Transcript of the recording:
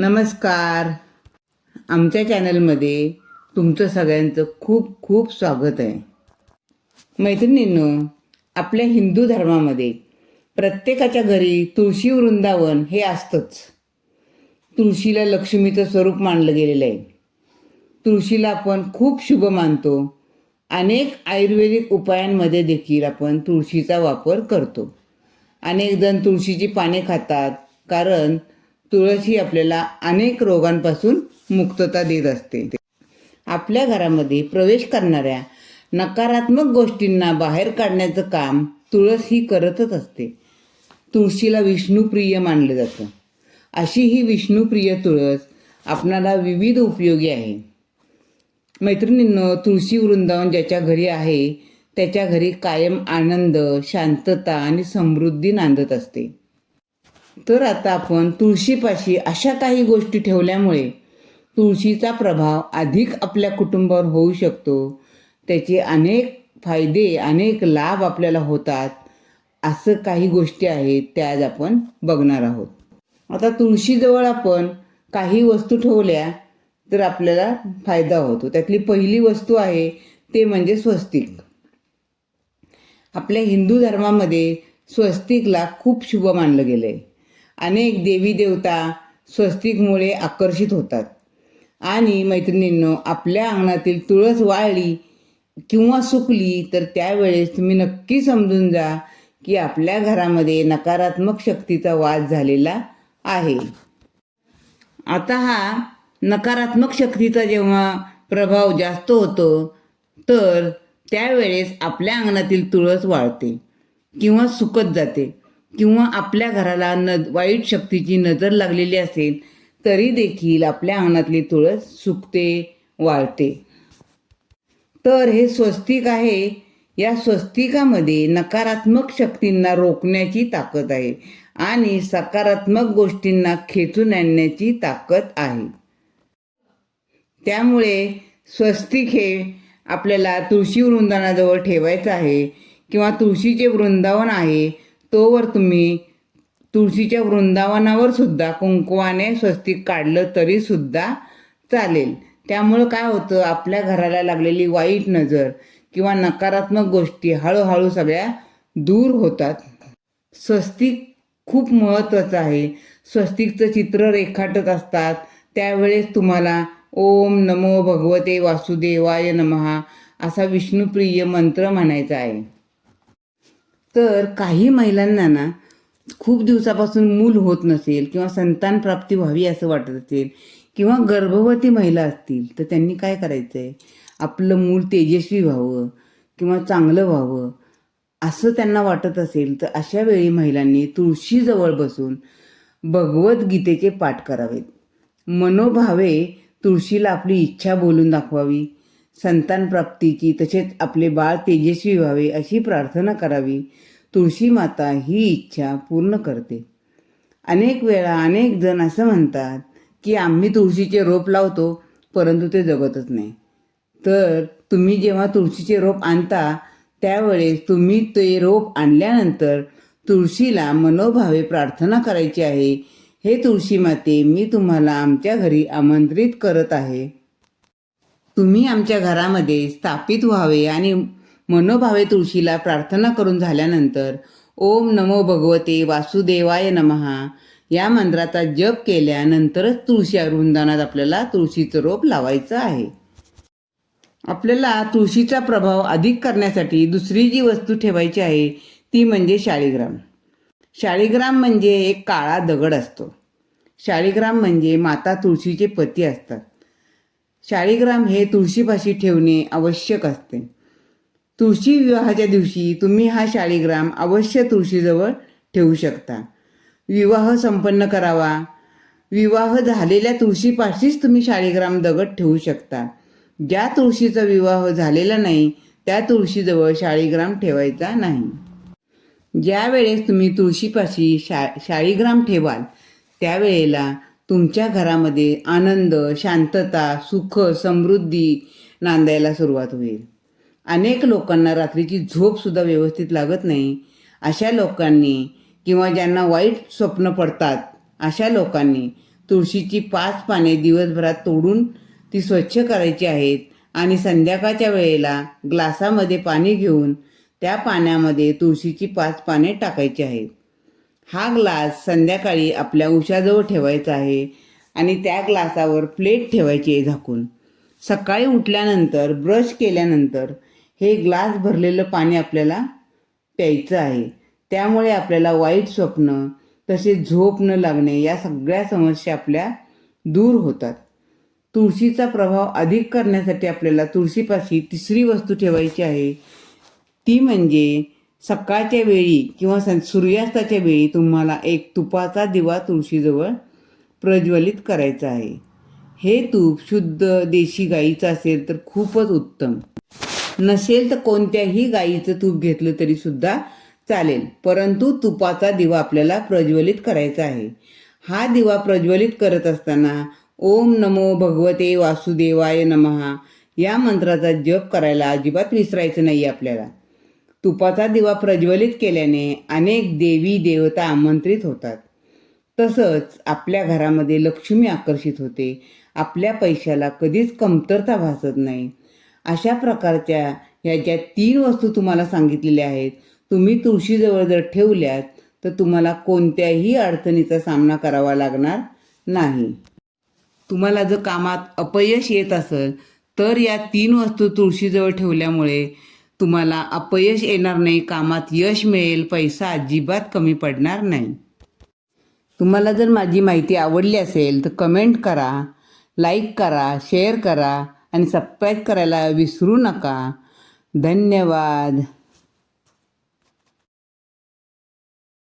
नमस्कार. आमच्या चॅनलमध्ये तुमचं सगळ्यांचं खूप खूप स्वागत आहे. मैत्रिणींनो आपल्या हिंदू धर्मामध्ये प्रत्येकाच्या घरी तुळशी वृंदावन हे असतंच. तुळशीला लक्ष्मीचं स्वरूप मानलं गेलेलं आहे. तुळशीला आपण खूप शुभ मानतो. अनेक आयुर्वेदिक उपायांमध्ये देखील आपण तुळशीचा वापर करतो. अनेक जण तुळशीची पाने खातात कारण तुळस ही आपल्याला अनेक रोगांपासून मुक्तता देत असते. आपल्या घरामध्ये प्रवेश करणाऱ्या नकारात्मक गोष्टींना बाहेर काढण्याचं काम तुळस ही करतच असते. तुळशीला विष्णुप्रिय मानलं जातं. अशी ही विष्णुप्रिय तुळस आपणाला विविध उपयोगी आहे. मैत्रिणींनो तुळशी वृंदावन ज्याच्या घरी आहे त्याच्या घरी कायम आनंद शांतता आणि समृद्धी नांदत असते. तर आता आपण तुळशीपाशी अशा काही गोष्टी ठेवल्यामुळे तुळशीचा प्रभाव अधिक आपल्या कुटुंबावर होऊ शकतो. त्याचे अनेक फायदे अनेक लाभ आपल्याला होतात. असं काही गोष्टी आहेत त्या आज आपण बघणार आहोत. आता तुळशीजवळ आपण काही वस्तू ठेवल्या तर आपल्याला फायदा होतो. त्यातली पहिली वस्तू आहे ते म्हणजे स्वस्तिक. आपल्या हिंदू धर्मामध्ये स्वस्तिकला खूप शुभ मानलं गेलं आहे अनेक देवी देवता स्वस्तिकमुळे आकर्षित होतात. आणि मैत्रिणींनो आपल्या अंगणातील तुळस वाळली किंवा सुकली तर त्यावेळेस तुम्ही नक्की समजून जा की आपल्या घरामध्ये नकारात्मक शक्तीचा वास झालेला आहे. आता हा नकारात्मक शक्तीचा जेव्हा प्रभाव जास्त होतो तर त्यावेळेस आपल्या अंगणातील तुळस वाळते किंवा सुकत जाते. किंवा आपल्या घराला न वाईट शक्तीची नजर लागलेली असेल तरी देखील आपल्या अंगणातली तुळस सुकते वाळते. तर हे स्वस्तिक आहे. या स्वस्तिकामध्ये नकारात्मक शक्तींना रोखण्याची ताकद आहे आणि सकारात्मक गोष्टींना खेचून आणण्याची ताकद आहे. त्यामुळे स्वस्तिक हे आपल्याला तुळशी वृंदावनाजवळ ठेवायचं आहे किंवा तुळशीचे वृंदावन आहे तोवर तुम्ही तुळशीच्या वृंदावनावर सुद्धा कुंकवाने स्वस्तिक काढलं तरी सुद्धा चालेल. त्यामुळं काय होतं आपल्या घराला लागलेली वाईट नजर किंवा नकारात्मक गोष्टी हळूहळू सगळ्या दूर होतात. स्वस्तिक खूप महत्त्वाचं आहे. स्वस्तिकचं चित्र रेखाटत असतात. त्यावेळेस तुम्हाला ओम नमो भगवते वासुदेवाय नमहा असा विष्णुप्रिय मंत्र म्हणायचा आहे. तर काही महिलांना ना खूप दिवसापासून मूल होत नसेल किंवा संतान प्राप्ती व्हावी असं वाटत असेल किंवा गर्भवती महिला असतील तर त्यांनी काय करायचं आहे आपलं मूल तेजस्वी व्हावं किंवा चांगलं व्हावं असं त्यांना वाटत असेल तर अशा वेळी महिलांनी तुळशीजवळ बसून भगवद्गीतेचे पाठ करावेत. मनोभावे तुळशीला आपली इच्छा बोलून दाखवावी. संतान प्राप्तीची तसेच आपले बाळ तेजस्वी व्हावे अशी प्रार्थना करावी. तुळशी माता ही इच्छा पूर्ण करते. अनेक वेळा अनेक जण असं म्हणतात की आम्ही तुळशीचे रोप लावतो परंतु ते जगतच नाही. तर तुम्ही जेव्हा तुळशीचे रोप आणता त्यावेळेस तुम्ही ते रोप आणल्यानंतर तुळशीला मनोभावे प्रार्थना करायची आहे. हे तुळशी माते मी तुम्हाला आमच्या घरी आमंत्रित करत आहे. तुम्ही आमच्या घरामध्ये स्थापित व्हावे आणि मनोभावे तुळशीला प्रार्थना करून झाल्यानंतर ओम नमो भगवते वासुदेवाय नमहा या मंत्राचा जप केल्यानंतरच तुळशी वृंदावनात आपल्याला तुळशीचं रोप लावायचं आहे. आपल्याला तुळशीचा प्रभाव अधिक करण्यासाठी दुसरी जी वस्तू ठेवायची आहे ती म्हणजे शाळीग्राम. शाळीग्राम म्हणजे एक काळा दगड असतो. शाळीग्राम म्हणजे माता तुळशीचे पती असतात. शाळीग्राम हे तुळशीपाशी ठेवणे आवश्यक असते. तुळशी विवाहाच्या दिवशी तुम्ही हा शाळीग्राम अवश्य तुळशीजवळ ठेवू शकता. विवाह संपन्न करावा. विवाह झालेल्या तुळशीपाशीच तुम्ही शाळीग्राम दगड ठेवू शकता. ज्या तुळशीचा विवाह झालेला नाही त्या तुळशीजवळ शाळीग्राम ठेवायचा नाही. ज्या वेळेस तुम्ही तुळशीपाशी शा शाळीग्राम ठेवाल त्यावेळेला तुमच्या घरामध्ये आनंद शांतता सुख समृद्धी नांदायला सुरुवात होईल. अनेक लोकांना रात्रीची झोपसुद्धा व्यवस्थित लागत नाही. अशा लोकांनी किंवा ज्यांना वाईट स्वप्न पडतात अशा लोकांनी तुळशीची पाच पाने दिवसभरात तोडून ती स्वच्छ करायची आहेत आणि संध्याकाळच्या वेळेला ग्लासामध्ये पाणी घेऊन त्या पाण्यामध्ये तुळशीची पाच पाने टाकायची आहेत. हा ग्लास संध्याकाळी आपल्या उशाजवळ ठेवायचा आहे आणि त्या ग्लासावर प्लेट ठेवायची आहे झाकून. सकाळी उठल्यानंतर ब्रश केल्यानंतर हे ग्लास भरलेलं पाणी आपल्याला प्यायचं आहे. त्यामुळे आपल्याला वाईट स्वप्न तसेच झोप न लागणे या सगळ्या समस्या आपल्या दूर होतात. तुळशीचा प्रभाव अधिक करण्यासाठी आपल्याला तुळशीपाशी तिसरी वस्तू ठेवायची आहे. ती म्हणजे सकाळच्या वेळी किंवा सं सूर्यास्ताच्या वेळी तुम्हाला एक तुपाचा दिवा तुळशीजवळ प्रज्वलित करायचा आहे. हे तूप शुद्ध देशी गाईचं असेल तर खूपच उत्तम. नसेल तर कोणत्याही गाईचं तूप घेतलं तरी सुद्धा चालेल. परंतु तुपाचा दिवा आपल्याला प्रज्वलित करायचा आहे. हा दिवा प्रज्वलित करत असताना ओम नमो भगवते वासुदेवाय नमहा या मंत्राचा जप करायला अजिबात विसरायचं नाही आपल्याला. तुपाचा दिवा प्रज्वलित केल्याने अनेक देवी देवता आमंत्रित होतात. तसंच आपल्या घरामध्ये लक्ष्मी आकर्षित होते. आपल्या पैशाला कधीच कमतरता भासत नाही. अशा प्रकारच्या ह्या ज्या तीन वस्तू तुम्हाला सांगितलेल्या आहेत तुम्ही तुळशीजवळ जर ठेवल्यात तर तुम्हाला कोणत्याही अडचणीचा सामना करावा लागणार नाही. तुम्हाला जर कामात अपयश येत असेल तर या तीन वस्तू तुळशीजवळ ठेवल्यामुळे तुम्हाला अपयश येणार नाही कामात यश मिळेल पैसा अजिबात कमी पडणार नाही. तुम्हाला जर माझी माहिती आवडली असेल तर कमेंट करा लाईक करा शेअर करा आणि सबस्क्राईब करायला विसरू नका. धन्यवाद.